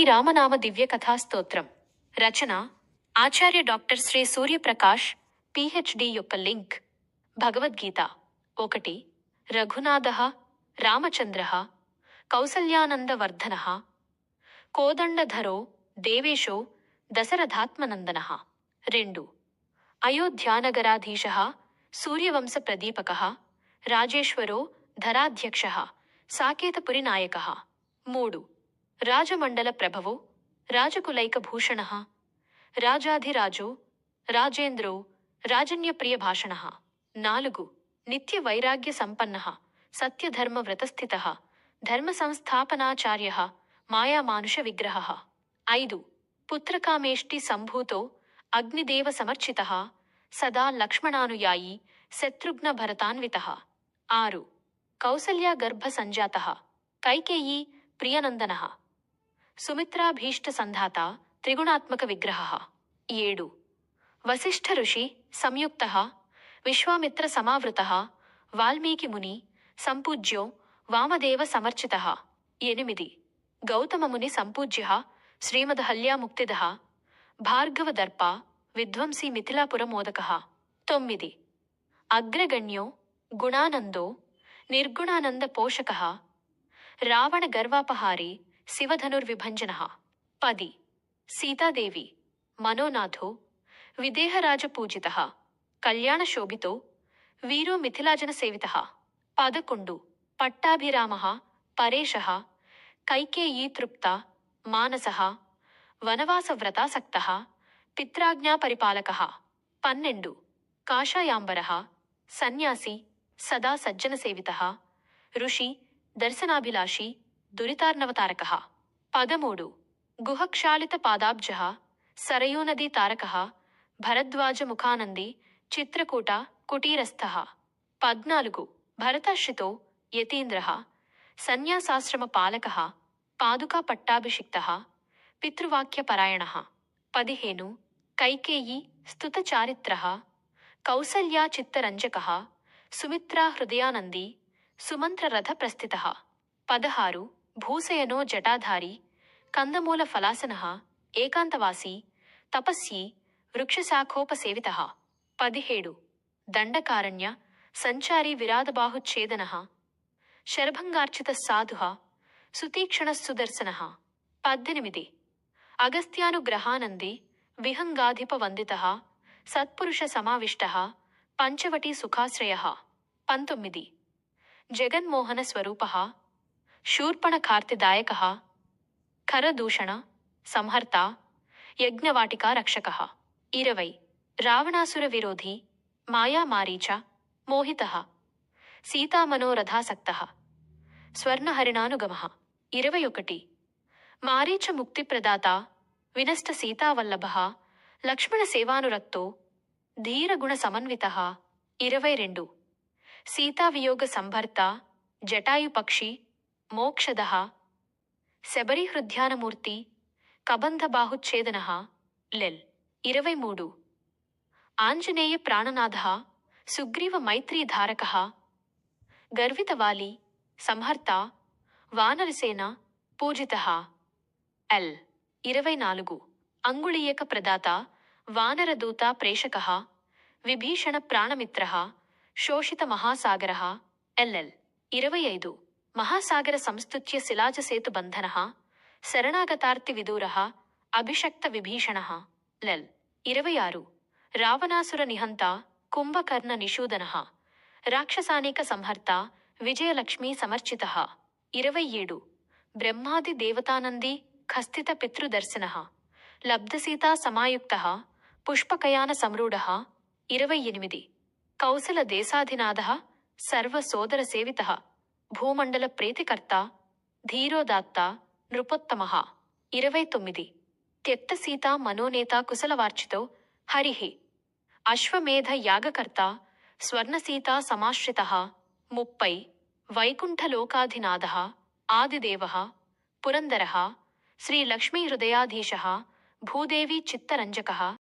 శ్రీరామనామ దివ్యకథా స్తోత్రం. రచన ఆచార్య డాక్టర్ శ్రీ సూర్యప్రకాష్ పిహెచ్డి యొక్క లింక్. భగవద్గీత. ఒకటి రఘునాథ రామచంద్ర కౌసల్యానందవర్ధన కోదండధరో దేవేశో దశరథాత్మనందన. రెండు అయోధ్యానగరాధీశ సూర్యవంశ ప్రదీపక రాజేశ్వరో ధరాధ్యక్ష సాకేతపురి నాయక. మూడు రాజమండల ప్రభవో రాజకులైకభూషణ రాజాధిరాజో రాజేంద్రో రాజన్యప్రియ భాషణ నాలుగు. నిత్య వైరాగ్య సంపన్న సత్యధర్మ వ్రతస్థిత ధర్మ సంస్థాపనాచార్య మాయామానుష విగ్రహ ఐదు. పుత్రకామేష్టి సంభూతో అగ్నిదేవ సమర్చిత సదా లక్ష్మణానుయాయీ శత్రుఘ్న భరతాన్విత ఆరు. కౌసల్యా గర్భ సంజాత కైకేయీ ప్రియనందన. సుమిత్రాభీష్ట సంధాత త్రిగుణాత్మక విగ్రహ. ఏడు. వసిష్ఠ ఋషి సంయుక్త. విశ్వామిత్ర సమావృత. వాల్మీకి ముని సంపూజ్యో వామదేవ సమర్చిత. ఎనిమిది. గౌతమముని సంపూజ్య. శ్రీమదహల్యాముక్తిద భార్గవదర్ప విధ్వంసి మిథిలాపురమోదక తొమ్మిది. అగ్రగణ్యో గుణానందో నిర్గుణానంద పోషక. రావణ గర్వాపహారి శివధనుర్విభంజన పది సీతాదేవి మనోనాథో విదేహరాజపూజిత కళ్యాణశోభితో వీరో మిథిలాజన సేవిత పదకొండు పట్టాభిరామ పరేశ కైకేయీ తృప్త మానస వనవాసవ్రతాసక్త పిత్రాజ్ఞాపరిపాలక పన్నెండు కాషాయాంబర సన్యాసి సదా సజ్జన సేవిత ఋషి దర్శనాభిలాషి దురితార్ణవతారక. పదమూడు. గుహక్షాళిత పాదాబ్జ సరయూనదీ తారక భరద్వాజ ముఖానంది చిత్రకూట. కుటీరస్థ. పద్నాలుగు. భరతాశ్రితో యతీంద్ర. సన్యాసాశ్రమ పాలక పాదుకా పట్టాభిషిక్త పితృవాక్యపరాయణ. పదిహేను. కైకేయీ. స్తుతచారిత్ర. కౌసల్యా చిత్తరంజక సుమిత్రా హృదయానంది సుమంత్రరథ ప్రస్థిత పదహారు. భూసయనో జటాధారి కందమూల ఫలాసన ఏకాంతవాసి తపస్వి వృక్షశాఖోపసేవిత. పదిహేడు. దండకారణ్య సంచారి విరాధబాహుచ్ఛేదన శరభంగార్చిత సాధు సుతీక్షణ సుదర్శన పద్దెనిమిది. అగస్త్యానుగ్రహానంది విహంగాధిపవందిత సత్పురుష సమావిష్ట పంచవటీ సుఖాశ్రయ. పంతొమ్మిది. జగన్మోహన స్వరూప శూర్పణ కార్తిదాయక ఖరదూషణ సంహర్త యజ్ఞవాటికా రక్షక ఇరవై రావణాసుర విరోధి మాయామారీచ మోహిత సీతామనోరథాసక్త స్వర్ణహరిణానుగమ ఇరవై ఒకటి మారీచ ముక్తిప్రదాత వినష్ట సీతావల్లభ లక్ష్మణ సేవానురక్తో ధీరగుణ సమన్విత ఇరవై రెండు సీతావియోగ సంభర్త జటాయుపక్షి మోక్షద శబరిహృద్యానమూర్తి కబంధబాహుచ్ఛేదన లెల్. ఇరవై మూడు ఆంజనేయ ప్రాణనాథ సుగ్రీవ మైత్రీధారక గర్వితవాలి సంహర్త వానరసేన పూజిత ఎల్. ఇరవై నాలుగు అంగుళీయక ప్రదాత వానరదూత ప్రేషక విభీషణ ప్రాణమిత్ర శోషిత మహాసాగర ఎల్ఎల్ ఇరవై ఐదు మహాసాగర సంస్తుత్య శిలాజ సేతు బంధన శరణాగతార్తి విదూర అభిషక్త విభీషణ. లెల్. ఇరవై ఆరు. రావణాసుర నిహంత కుంభకర్ణ నిషూదన. రాక్షసానిక సంహర్త విజయలక్ష్మీ సమర్చిత. ఇరవై ఏడు. బ్రహ్మాది దేవతానంది ఖస్థిత పితృదర్శన. లబ్ధసీతా సమాయుక్త పుష్పకయాన సంరూఢ ఇరవై ఎనిమిది. కౌశల దేశాధినాథ సర్వసోదర సేవిత. భూమండల ప్రీతికర్త ధీరోదాత్త నృపోత్తమ. ఇరవై తొమ్మిది. త్యక్త సీతా మనోనేత కుశలవార్చితో హరిహి అశ్వమేధ యాగకర్త స్వర్ణసీత సమాశ్రిత. ముప్పై. వైకుంఠలోకాధినాథ ఆదిదేవ. పురందర. శ్రీలక్ష్మీహృదయాధీశ భూదేవి చిత్తరంజక.